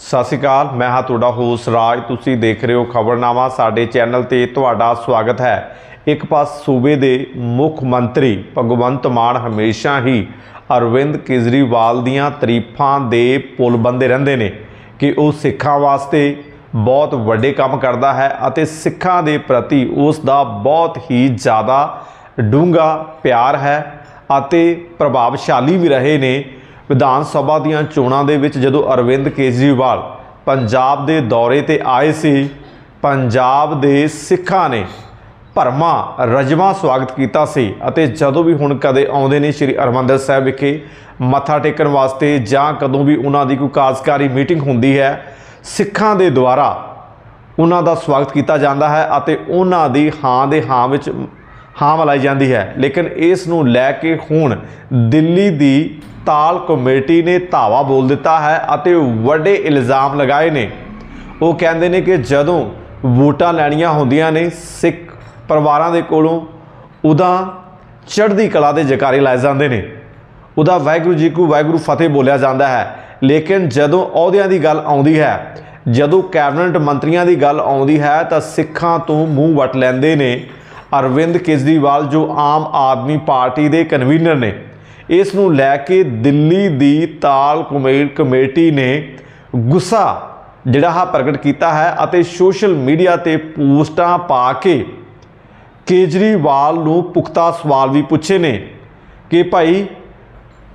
ਸਤਿ ਸ਼੍ਰੀ ਅਕਾਲ, ਮੈਂ ਹਾਂ ਤੁਹਾਡਾ ਹੋਸਟ ਰਾਜ। ਤੁਸੀਂ ਦੇਖ ਰਹੇ ਹੋ ਖਬਰਨਾਮਾ। ਸਾਡੇ ਚੈਨਲ ਤੇ ਤੁਹਾਡਾ ਸਵਾਗਤ ਹੈ। ਇੱਕ ਪਾਸ ਸੂਬੇ ਦੇ ਮੁੱਖ ਮੰਤਰੀ ਭਗਵੰਤ ਮਾਨ ਹਮੇਸ਼ਾ ਹੀ ਅਰਵਿੰਦ ਕੇਜਰੀਵਾਲ ਦੀਆਂ ਤਾਰੀਫਾਂ ਦੇ ਪੁਲ ਬੰਦੇ ਰਹਿੰਦੇ ਨੇ ਕਿ ਉਹ ਸਿੱਖਾਂ ਵਾਸਤੇ ਬਹੁਤ ਵੱਡੇ ਕੰਮ ਕਰਦਾ ਹੈ ਅਤੇ ਸਿੱਖਾਂ ਦੇ ਪ੍ਰਤੀ ਉਸ ਦਾ ਬਹੁਤ ਹੀ ਜ਼ਿਆਦਾ ਡੂੰਘਾ ਪਿਆਰ ਹੈ ਅਤੇ ਪ੍ਰਭਾਵਸ਼ਾਲੀ ਵੀ ਰਹੇ ਨੇ। ਵਿਧਾਨ ਸਭਾ ਦੀਆਂ ਚੋਣਾਂ ਦੇ ਵਿੱਚ ਜਦੋਂ ਅਰਵਿੰਦ ਕੇਜਰੀਵਾਲ ਪੰਜਾਬ ਦੇ ਦੌਰੇ ਤੇ ਆਏ ਸੀ, ਪੰਜਾਬ ਦੇ ਸਿੱਖਾਂ ਨੇ ਭਰਮਾ, ਰਜਵਾ ਸਵਾਗਤ ਕੀਤਾ ਸੀ ਅਤੇ ਜਦੋਂ ਵੀ ਹੁਣ ਕਦੇ ਆਉਂਦੇ ਨੇ ਸ੍ਰੀ ਹਰਿਮੰਦਰ ਸਾਹਿਬ ਵਿਖੇ ਮੱਥਾ ਟੇਕਣ ਵਾਸਤੇ ਜਾਂ ਕਦੋਂ ਵੀ ਉਹਨਾਂ ਦੀ ਕੋਈ ਕਾਰਜਕਾਰੀ ਮੀਟਿੰਗ ਹੁੰਦੀ ਹੈ, ਸਿੱਖਾਂ ਦੇ ਦੁਆਰਾ ਉਹਨਾਂ ਦਾ ਸਵਾਗਤ ਕੀਤਾ ਜਾਂਦਾ ਹੈ ਅਤੇ ਉਹਨਾਂ ਦੀ ਹਾਂ ਦੇ ਹਾਂ ਵਿੱਚ ਹਾਂ ਮਲਾਈ ਜਾਂਦੀ ਹੈ। ਲੇਕਿਨ ਇਸ ਨੂੰ ਲੈ ਕੇ ਹੁਣ ਦਿੱਲੀ ਦੀ ਤਾਲ ਕਮੇਟੀ ਨੇ ਧਾਵਾ ਬੋਲ ਦਿੱਤਾ ਹੈ ਅਤੇ ਵੱਡੇ ਇਲਜ਼ਾਮ ਲਗਾਏ ਨੇ। ਉਹ ਕਹਿੰਦੇ ਨੇ ਕਿ ਜਦੋਂ ਵੋਟਾਂ ਲੈਣੀਆਂ ਹੁੰਦੀਆਂ ਨੇ, ਸਿੱਖ ਪਰਿਵਾਰਾਂ ਦੇ ਕੋਲੋਂ ਉਦਾਂ ਚੜ੍ਹਦੀ ਕਲਾ ਦੇ ਜਕਾਰੇ ਲਾਏ ਜਾਂਦੇ ਨੇ। ਉਹਦਾ ਵਾਹਿਗੁਰੂ ਜੀ ਕੋ ਵਾਹਿਗੁਰੂ ਫਤਿਹ ਬੋਲਿਆ ਜਾਂਦਾ ਹੈ। ਲੇਕਿਨ ਜਦੋਂ ਅਹੁਦਿਆਂ ਦੀ ਗੱਲ ਆਉਂਦੀ ਹੈ, ਜਦੋਂ ਕੈਬਨਿਟ ਮੰਤਰੀਆਂ ਦੀ ਗੱਲ ਆਉਂਦੀ ਹੈ ਤਾਂ ਸਿੱਖਾਂ ਤੋਂ ਮੂੰਹ ਵਟ ਲੈਂਦੇ ਨੇ। ਅਰਵਿੰਦ ਕੇਜਰੀਵਾਲ, ਜੋ ਆਮ ਆਦਮੀ ਪਾਰਟੀ ਦੇ ਕਨਵੀਨਰ ਨੇ, ਇਸ ਨੂੰ ਲੈ ਕੇ ਦਿੱਲੀ ਦੀ ਤਾਲ ਕਮੇ- ਕਮੇਟੀ ਨੇ ਗੁੱਸਾ ਜਿਹੜਾ ਹਾ ਪ੍ਰਗਟ ਕੀਤਾ ਹੈ ਅਤੇ ਸੋਸ਼ਲ ਮੀਡੀਆ ਤੇ ਪੋਸਟਾਂ ਪਾ ਕੇ ਕੇਜਰੀਵਾਲ ਨੂੰ ਪੁਖਤਾ ਸਵਾਲ ਵੀ ਪੁੱਛੇ ਨੇ ਕਿ ਭਾਈ,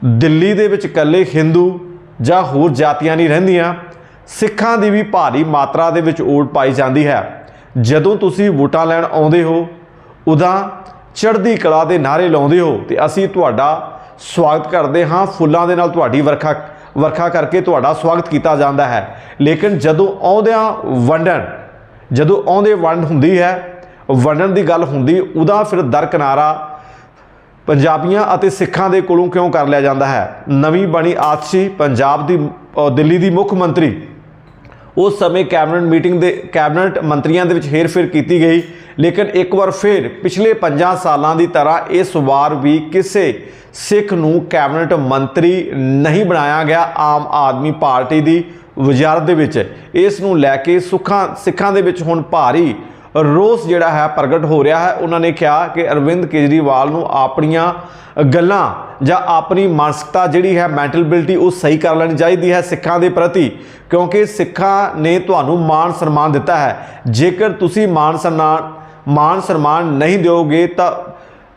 ਦਿੱਲੀ ਦੇ ਵਿੱਚ ਇਕੱਲੇ ਹਿੰਦੂ ਜਾਂ ਹੋਰ ਜਾਤੀਆਂ ਨਹੀਂ ਰਹਿੰਦੀਆਂ? ਸਿੱਖਾਂ ਦੀ ਵੀ ਭਾਰੀ ਮਾਤਰਾ ਦੇ ਵਿੱਚ ਓਟ ਪਾਈ ਜਾਂਦੀ ਹੈ। ਜਦੋਂ ਤੁਸੀਂ ਵੋਟਾਂ ਲੈਣ ਆਉਂਦੇ ਹੋ ਉਦਾਂ ਚੜ੍ਹਦੀ ਕਲਾ ਦੇ ਨਾਰੇ ਲਾਉਂਦੇ ਹੋ ਤੇ ਅਸੀਂ ਤੁਹਾਡਾ ਸਵਾਗਤ ਕਰਦੇ ਹਾਂ। ਫੁੱਲਾਂ ਦੇ ਨਾਲ ਤੁਹਾਡੀ ਵਰਖਾ ਵਰਖਾ ਕਰਕੇ ਤੁਹਾਡਾ ਸਵਾਗਤ ਕੀਤਾ ਜਾਂਦਾ ਹੈ। ਲੇਕਿਨ ਜਦੋਂ ਆਉਂਦਿਆਂ ਵੰਡਣ, ਜਦੋਂ ਆਉਂਦੇ ਵੰਡ ਹੁੰਦੀ ਹੈ, ਵੰਡਣ ਦੀ ਗੱਲ ਹੁੰਦੀ, ਉਹਦਾ ਫਿਰ ਦਰਕਨਾਰਾ ਪੰਜਾਬੀਆਂ ਅਤੇ ਸਿੱਖਾਂ ਦੇ ਕੋਲੋਂ ਕਿਉਂ ਕਰ ਲਿਆ ਜਾਂਦਾ ਹੈ? ਨਵੀਂ ਬਣੀ ਆਤਸ਼ੀ ਪੰਜਾਬ ਦੀ ਦਿੱਲੀ ਦੀ ਮੁੱਖ ਮੰਤਰੀ। ਉਸ ਸਮੇਂ ਕੈਬਨਿਟ ਮੀਟਿੰਗ ਦੇ, ਕੈਬਨਿਟ ਮੰਤਰੀਆਂ ਦੇ ਵਿੱਚ ਹੇਰ-ਫੇਰ ਕੀਤੀ ਗਈ। ਲੇਕਿਨ ਇੱਕ ਵਾਰ ਫਿਰ ਪਿਛਲੇ 5 ਸਾਲਾਂ ਦੀ ਤਰ੍ਹਾਂ ਇਸ ਵਾਰ ਵੀ ਕਿਸੇ ਸਿੱਖ ਨੂੰ ਕੈਬਨਿਟ ਮੰਤਰੀ ਨਹੀਂ ਬਣਾਇਆ ਗਿਆ ਆਮ ਆਦਮੀ ਪਾਰਟੀ ਦੀ ਵਜ਼ਾਰਤ ਦੇ ਵਿੱਚ। ਇਸ ਨੂੰ ਲੈ ਕੇ ਸੁੱਖਾਂ, ਸਿੱਖਾਂ ਦੇ ਵਿੱਚ ਹੁਣ ਭਾਰੀ ਰੋਸ ਜਿਹੜਾ ਹੈ ਪ੍ਰਗਟ ਹੋ ਰਿਹਾ ਹੈ। ਉਹਨਾਂ ਨੇ ਕਿਹਾ ਕਿ ਅਰਵਿੰਦ ਕੇਜਰੀਵਾਲ ਨੂੰ ਆਪਣੀਆਂ ਗੱਲਾਂ ਜਾਂ ਆਪਣੀ ਮਾਨਸਿਕਤਾ ਜਿਹੜੀ ਹੈ ਮੈਂਟਲਬਿਲਿਟੀ ਉਹ ਸਹੀ ਕਰ ਲੈਣੀ ਚਾਹੀਦੀ ਹੈ ਸਿੱਖਾਂ ਦੇ ਪ੍ਰਤੀ, ਕਿਉਂਕਿ ਸਿੱਖਾਂ ਨੇ ਤੁਹਾਨੂੰ ਮਾਣ ਸਨਮਾਨ ਦਿੱਤਾ ਹੈ। ਜੇਕਰ ਤੁਸੀਂ ਮਾਣ ਸਨਮਾਨ ਮਾਣ ਸਨਮਾਨ ਨਹੀਂ ਦਿਓਗੇ ਤਾਂ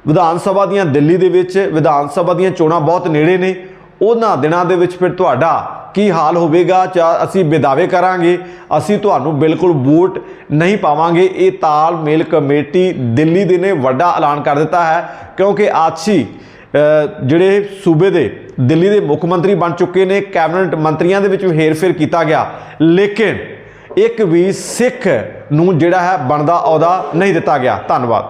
ਵਿਧਾਨ ਸਭਾ ਦੀਆਂ ਦਿੱਲੀ ਦੇ ਵਿੱਚ, ਵਿਧਾਨ ਸਭਾ ਦੀਆਂ ਚੋਣਾਂ ਬਹੁਤ ਨੇੜੇ ਨੇ। ਉਹਨਾਂ ਦਿਨਾਂ ਦੇ ਵਿੱਚ ਫਿਰ ਤੁਹਾਡਾ ਕੀ ਹਾਲ ਹੋਵੇਗਾ? ਜਾਂ ਅਸੀਂ ਬੇਦਾਵੇ ਕਰਾਂਗੇ। ਅਸੀਂ ਤੁਹਾਨੂੰ ਬਿਲਕੁਲ ਵੋਟ ਨਹੀਂ ਪਾਵਾਂਗੇ। ਇਹ ਤਾਲਮੇਲ ਕਮੇਟੀ ਦਿੱਲੀ ਦੇ ਨੇ ਵੱਡਾ ਐਲਾਨ ਕਰ ਦਿੱਤਾ ਹੈ। ਕਿਉਂਕਿ ਆਛੀ ਜਿਹੜੇ ਸੂਬੇ ਦੇ ਦਿੱਲੀ ਦੇ ਮੁੱਖ ਮੰਤਰੀ ਬਣ ਚੁੱਕੇ ਨੇ, ਕੈਬਨਿਟ ਮੰਤਰੀਆਂ ਦੇ ਵਿੱਚ ਵੀ ਹੇਰ-ਫੇਰ ਕੀਤਾ ਗਿਆ। ਲੇਕਿਨ ਇੱਕ ਵੀ ਸਿੱਖ ਨੂੰ ਜਿਹੜਾ ਹੈ ਬਣਦਾ ਅਹੁਦਾ ਨਹੀਂ ਦਿੱਤਾ ਗਿਆ। ਧੰਨਵਾਦ।